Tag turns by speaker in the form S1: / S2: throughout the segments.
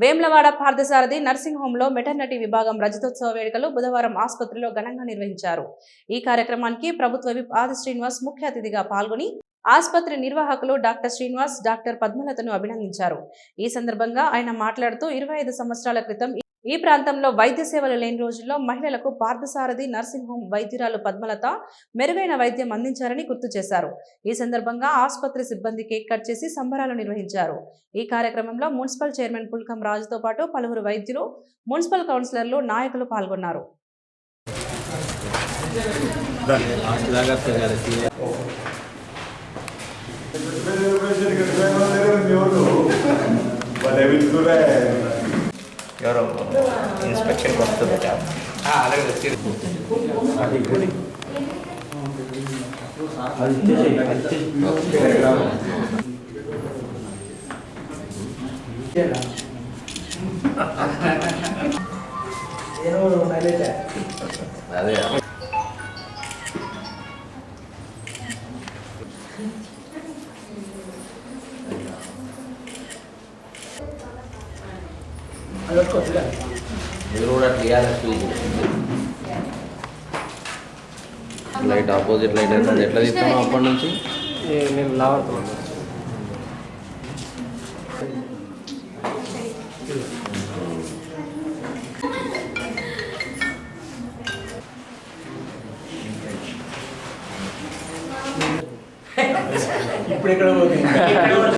S1: Vemulawada Parthasarathi nursing హోంలో maternity విభాగం రజతోత్సవ వేడుకలు బుధవారం ఆసుపత్రిలో ఘనంగా నిర్వహించారు. ఈ కార్యక్రమానికి ప్రభుత్వ విప్ ఆది శ్రీనివాస్ ముఖ్య అతిథిగా పాల్గొని ఆసుపత్రి నిర్వాహకులు డాక్టర్ శ్రీనివాస్ డాక్టర్ పద్మలతను అభినందించారు. ఈ సందర్భంగా ఆయన మాట్లాడుతూ ఇరవై ఐదు సంవత్సరాల క్రితం ఈ ప్రాంతంలో వైద్య సేవలు లేని రోజుల్లో మహిళలకు పార్థసారథి నర్సింగ్ హోం వైద్యురాలు పద్మలత మెరుగైన వైద్యం అందించారని గుర్తు చేశారు. ఈ సందర్భంగా ఆసుపత్రి సిబ్బంది కేక్ కట్ చేసి సంబరాలు నిర్వహించారు. ఈ కార్యక్రమంలో మున్సిపల్ చైర్మన్ పుల్కం రాజుతో పాటు పలువురు వైద్యులు మున్సిపల్ కౌన్సిలర్లు నాయకులు పాల్గొన్నారు.
S2: ఎవరో ఇన్స్పెక్షన్కి వస్తుందట అదే లైట్ ఆపోజిట్ లైట్ అవుతుంది ఎట్లా తీస్తాము అప్పటి నుంచి?
S3: నేను లావడుతున్నాను ఇప్పుడు ఎక్కడ పోతుంది?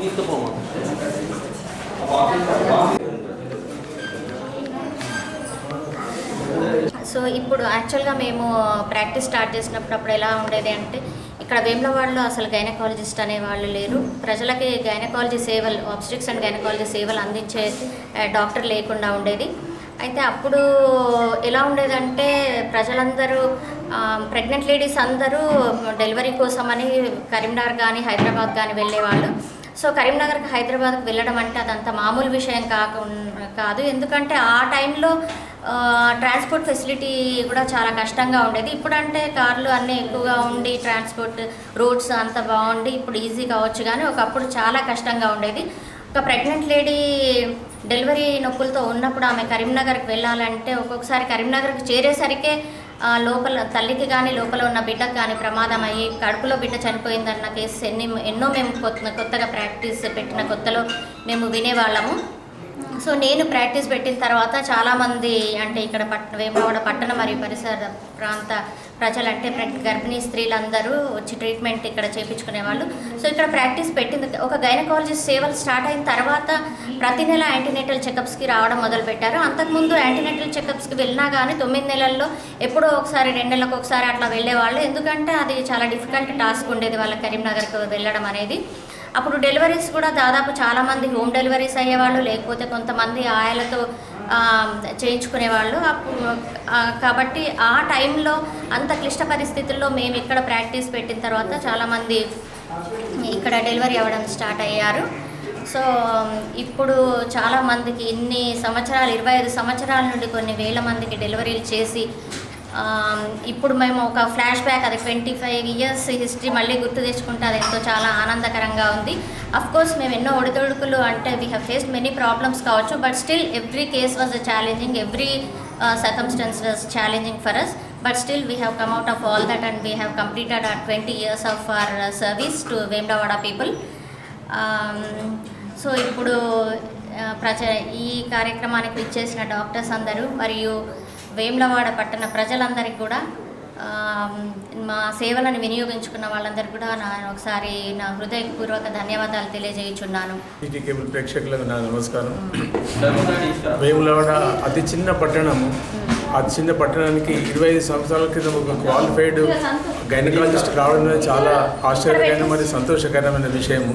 S2: తీసుకుపోమా
S4: సో ఇప్పుడు యాక్చువల్గా మేము ప్రాక్టీస్ స్టార్ట్ చేసినప్పుడు అప్పుడు ఎలా ఉండేది అంటే ఇక్కడ వేములవాడలో అసలు గైనకాలజిస్ట్ అనే వాళ్ళు లేరు. ప్రజలకి గైనకాలజీ సేవలు ఆబ్స్ట్రిక్స్ అండ్ గైనకాలజీ సేవలు అందించే డాక్టర్ లేకుండా ఉండేది. అయితే అప్పుడు ఎలా ఉండేదంటే ప్రజలందరూ ప్రెగ్నెంట్ లేడీస్ అందరూ డెలివరీ కోసమని కరీంనగర్ కానీ హైదరాబాద్ కానీ వెళ్ళేవాళ్ళు. సో కరీంనగర్కి హైదరాబాద్కి వెళ్ళడం అంటే అదంత మామూలు విషయం కాకుండా కాదు. ఎందుకంటే ఆ టైంలో ట్రాన్స్పోర్ట్ ఫెసిలిటీ కూడా చాలా కష్టంగా ఉండేది. ఇప్పుడంటే కార్లు అన్నీ ఎక్కువగా ఉండి ట్రాన్స్పోర్ట్ రోడ్స్ అంత బాగుండి ఇప్పుడు ఈజీ కావచ్చు కానీ ఒకప్పుడు చాలా కష్టంగా ఉండేది. ఒక ప్రెగ్నెంట్ లేడీ డెలివరీ నొప్పులతో ఉన్నప్పుడు ఆమె కరీంనగర్కి వెళ్ళాలంటే ఒక్కొక్కసారి కరీంనగర్కి చేరేసరికే లోపల తల్లికి కానీ లోపల ఉన్న బిడ్డకు కానీ ప్రమాదం అయ్యి కడుపులో బిడ్డ చనిపోయిందన్న కేసు ఎన్ని ఎన్నో మేము కొత్త కొత్తగా ప్రాక్టీస్ పెట్టిన కొత్తలో మేము వినేవాళ్ళము. సో నేను ప్రాక్టీస్ పెట్టిన తర్వాత చాలామంది అంటే ఇక్కడ పట్ట వేమవాడ పట్టణ మరియు పరిసర ప్రాంత ప్రజలు అంటే గర్భిణీ స్త్రీలందరూ వచ్చి ట్రీట్మెంట్ ఇక్కడ చేయించుకునేవాళ్ళు సో ఇక్కడ ప్రాక్టీస్ పెట్టింది. ఒక గైనకాలజిస్ట్ సేవలు స్టార్ట్ అయిన తర్వాత ప్రతి నెల యాంటీనేటల్ చెకప్స్కి రావడం మొదలుపెట్టారు. అంతకుముందు యాంటీనేటల్ చెకప్స్కి వెళ్ళినా కానీ తొమ్మిది నెలల్లో ఎప్పుడో ఒకసారి రెండు నెలలకు ఒకసారి అట్లా వెళ్ళేవాళ్ళు. ఎందుకంటే అది చాలా డిఫికల్ట్ టాస్క్ ఉండేది వాళ్ళ కరీంనగర్కి వెళ్ళడం అనేది. అప్పుడు డెలివరీస్ కూడా దాదాపు చాలామంది హోమ్ డెలివరీస్ అయ్యేవాళ్ళు లేకపోతే కొంతమంది ఆయలతో చేయించుకునేవాళ్ళు. అప్పుడు కాబట్టి ఆ టైంలో అంత క్లిష్ట పరిస్థితుల్లో మేము ఇక్కడ ప్రాక్టీస్ పెట్టిన తర్వాత చాలామంది ఇక్కడ డెలివరీ అవ్వడం స్టార్ట్ అయ్యారు. సో ఇప్పుడు చాలామందికి ఇన్ని సంవత్సరాలు ఇరవై ఐదు సంవత్సరాల నుండి కొన్ని వేల మందికి డెలివరీలు చేసి ఇప్పుడు మేము ఒక ఫ్లాష్ బ్యాక్ అది ట్వంటీ ఫైవ్ ఇయర్స్ హిస్టరీ మళ్ళీ గుర్తు తెచ్చుకుంటే అది ఎంతో చాలా ఆనందకరంగా ఉంది. అఫ్ కోర్స్ మేము ఎన్నో ఒడిదొడుకులు అంటే we have faced many problems కావచ్చు but still every case was a challenging every circumstance was challenging for us but still we have come out of all that and we have completed our twenty years of our service to Vemulawada people so ఇప్పుడు uh, ప్రచ ఈ కార్యక్రమానికి విచ్చేసిన doctors అందరూ మరియు వేములవాడ పట్టణ ప్రజలందరికీ కూడా మా సేవలను వినియోగించుకున్న వాళ్ళందరికీ కూడా నా ఒకసారి నా హృదయపూర్వక ధన్యవాదాలు తెలియజేయుచున్నాను.
S5: కేబుల్ ప్రేక్షకులకు నా నమస్కారం. వేములవాడ అతి చిన్న పట్టణము. ఆ చిన్న పట్టణానికి ఇరవై ఐదు సంవత్సరాల క్రితం ఒక క్వాలిఫైడ్ గైనకాలజిస్ట్ రావడం చాలా ఆశ్చర్యకరమైన మరియు సంతోషకరమైన విషయము.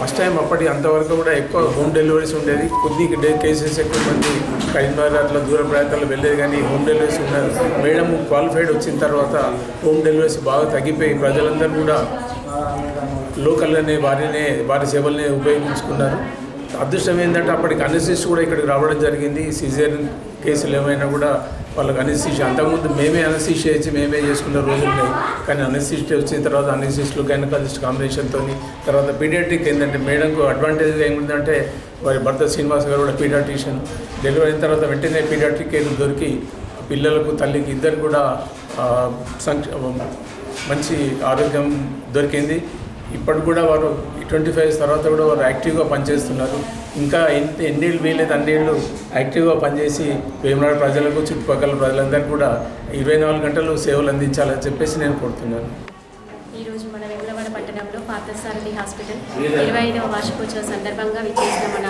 S5: ఫస్ట్ టైం అప్పటి అంతవరకు కూడా ఎక్కువ హోమ్ డెలివరీస్ ఉండేది. కొద్ది డే కేసెస్ ఎక్కువ మంది కరీంనగర్ అట్లా దూర ప్రాంతాల్లో వెళ్ళేది కానీ హోమ్ డెలివరీస్ ఉన్నారు. మేడం క్వాలిఫైడ్ వచ్చిన తర్వాత హోమ్ డెలివరీస్ బాగా తగ్గిపోయి ప్రజలందరూ కూడా లోకల్లోనే వారినే వారి సేవల్ని ఉపయోగించుకున్నారు. అదృష్టం ఏంటంటే అప్పటికి అనసిస్ట్ కూడా ఇక్కడికి రావడం జరిగింది. సిజేరియన్ కేసులు ఏమైనా కూడా వాళ్ళకి అనసిస్ట్ అంతకుముందు మేమే అనసిస్ట్ చేసి మేమే చేసుకున్న రోజులు ఉన్నాయి. కానీ అనసిస్ట్ వచ్చిన తర్వాత అనసిస్ట్లు గైనకాలజిస్ట్ కాంబినేషన్తో తర్వాత పీడియాట్రిక్ ఏంటంటే మేడంకు అడ్వాంటేజ్ ఏముందంటే వారి భర్త శ్రీనివాస్ గారు కూడా పీడియాట్రిషియన్ డెలివరీ అయిన తర్వాత వెంటనే పీడియాట్రిక్ కేసు దొరికి పిల్లలకు తల్లికి ఇద్దరు కూడా సంక్ష మంచి ఆరోగ్యం దొరికింది. ఇప్పటికి కూడా వారు ట్వంటీ ఫైవ్ తర్వాత కూడా వారు యాక్టివ్గా పనిచేస్తున్నారు. ఇంకా ఎన్ని ఎన్నేళ్ళు వీలేదు అన్నేళ్ళు యాక్టివ్గా పనిచేసి వేమనాడు ప్రజలకు చుట్టుపక్కల ప్రజలందరికీ కూడా ఇరవై నాలుగు గంటలు సేవలు అందించాలని చెప్పేసి నేను కోరుతున్నాను.
S6: ఈరోజు మన వెములవాడ పట్టణంలో పార్థసారథి హాస్పిటల్ ఇరవై ఐదవ వార్షికోత్సవ సందర్భంగా విచ్చేసిన మన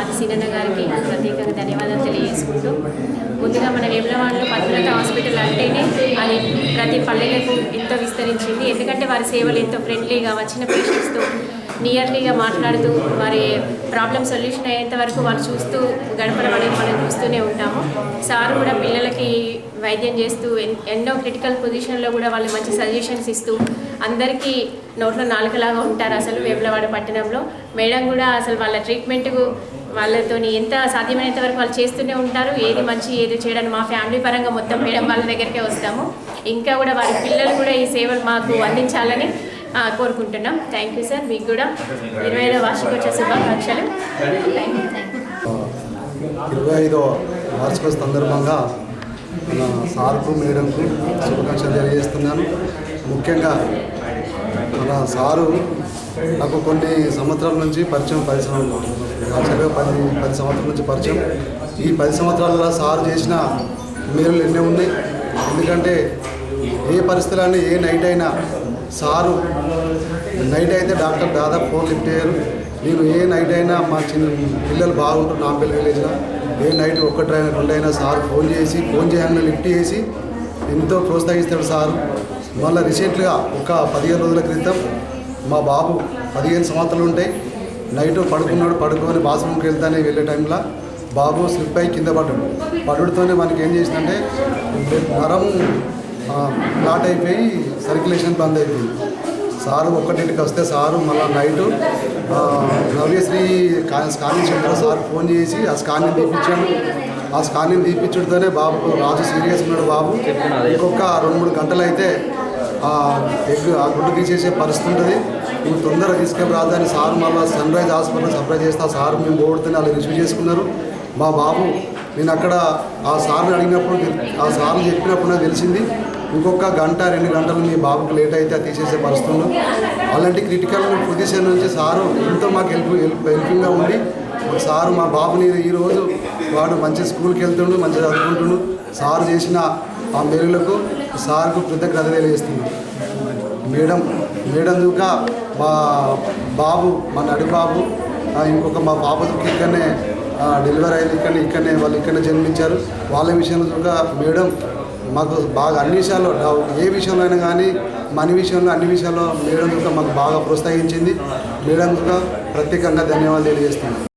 S6: ఆది సీనన్న గారికి ప్రత్యేకంగా ధన్యవాదాలు తెలియజేసుకుంటూ ముందుగా మన వేములవాడలో పద్మలత హాస్పిటల్ అంటేనే అది ప్రతి పల్లెలకు ఎంతో విస్తరించింది. ఎందుకంటే వారి సేవలు ఎంతో ఫ్రెండ్లీగా వచ్చిన పేషెంట్స్తో నియర్లీగా మాట్లాడుతూ వారి ప్రాబ్లం సొల్యూషన్ అయ్యేంత వరకు వాళ్ళు చూస్తూ గడపడం అనేది మనం చూస్తూనే ఉంటాము. సార్ కూడా పిల్లలకి వైద్యం చేస్తూ ఎన్- ఎన్నో క్రిటికల్ పొజిషన్లో కూడా వాళ్ళు మంచి సజెషన్స్ ఇస్తూ అందరికీ నోట్లో నాలుకలాగా ఉంటారు అసలు వేములవాడ పట్టణంలో. మేడం కూడా అసలు వాళ్ళ ట్రీట్మెంట్ వాళ్ళతో ఎంత సాధ్యమైనంత వరకు వాళ్ళు చేస్తూనే ఉంటారు. ఏది మంచి ఏది చేయడానికి మా ఫ్యామిలీ పరంగా మొత్తం మేడం వాళ్ళ దగ్గరికే వస్తాము. ఇంకా కూడా వారి పిల్లలు కూడా ఈ సేవలు మాకు అందించాలని కోరుకుంటున్నాం. థ్యాంక్ యూ సార్ మీకు కూడా ఇరవై ఐదో వార్షికోత్సవ శుభాకాంక్షలు.
S7: ఇరవై ఐదవ వార్షికోత్సవ సందర్భంగా మన సార్కు మేడంకు శుభాకాంక్షలు తెలియజేస్తున్నాను. ముఖ్యంగా మన సారు నాకు కొన్ని సంవత్సరాల నుంచి పరిచయం పది సంవత్సరాలు పది పది సంవత్సరాల నుంచి పరిచయం. ఈ పది సంవత్సరాలలో సారు చేసిన మేలు ఎన్నో ఉన్నాయి. ఎందుకంటే ఏ పరిస్థితులైనా ఏ నైట్ అయినా సారు నైట్ అయితే డాక్టర్ దాదాపు ఫోన్ లిఫ్ట్ అయ్యారు నేను ఏ నైట్ అయినా మా చిన్న పిల్లలు బాగుంటారు నా విలేజ్లో ఏ నైట్ ఒక్కటైనా రెండైనా సార్ ఫోన్ చేసి ఫోన్ చేయగానే లిఫ్ట్ చేసి ఎంతో ప్రోత్సహిస్తాడు సారు. మళ్ళీ రీసెంట్గా ఒక పదిహేను రోజుల క్రితం మా బాబు పదిహేను సంవత్సరాలు ఉంటాయి. నైట్ పడుకున్నాడు పడుకొని బాత్రూమ్కి వెళ్తానే వెళ్ళే టైంలో బాబు స్లిప్ అయి కింద పడ్డాడు. పడుడుతోనే మనకి ఏం చేసిందంటే నరం ఫ్లాట్ అయిపోయి సర్క్యులేషన్ బంద్ అయిపోయింది. సారు ఒక్కటింటికి వస్తే సారు మళ్ళీ night Navyasri scanning centre sir phone చేసి ఆ స్కానింగ్ తీపించాడు ఆ స్కానింగ్ తీపించడంతోనే బాబు రాజు సీరియస్ ఉన్నాడు బాబు. ఇంకొక రెండు మూడు గంటలు అయితే ఆ ఎగ్ ఆ గుడ్డు తీసేసే పరిస్థితి ఉంటుంది. నువ్వు తొందరగా తీసుకెళ్ళి రాదని సార్ మళ్ళీ సన్ రైజ్ హాస్పిటల్ సప్లై చేస్తే. ఆ సార్ మేము పోగొడుతూనే వాళ్ళు రిసీవ్ చేసుకున్నారు. మా బాబు నేను అక్కడ ఆ సార్ని అడిగినప్పుడు ఆ సార్లు చెప్పినప్పుడు నాకు తెలిసింది. ఇంకొక గంట రెండు గంటలు మీ బాబుకు లేట్ అయితే తీసేసే పరిస్థితుల్లో. అలాంటి క్రిటికల్ పొజిషన్ నుంచి సారు ఎంతో మాకు హెల్ప్ హెల్ప్ హెల్పింగ్గా ఉండి సారు మా బాబుని ఈరోజు వాడు మంచి స్కూల్కి వెళ్తుండు మంచిగా చదువుకుంటుండు. సారు చేసిన ఆ మెరుగులకు సార్కు కృతజ్ఞత తెలియజేస్తున్నాను మేడం మేడం దూక మా బాబు మా నడి బాబు ఇంకొక మా పాపకి ఇక్కడనే డెలివరీ అయింది ఇక్కడనే ఇక్కడనే వాళ్ళు ఇక్కడనే జన్మించారు. వాళ్ళ విషయంలో దూక మేడం మాకు బాగా అన్ని విషయాల్లో డౌ- ఏ విషయంలో అయినా కానీ మన విషయంలో అన్ని విషయాల్లో మేడం మాకు బాగా ప్రోత్సహించింది. మేడం ప్రత్యేకంగా ధన్యవాదాలు తెలియజేస్తున్నాను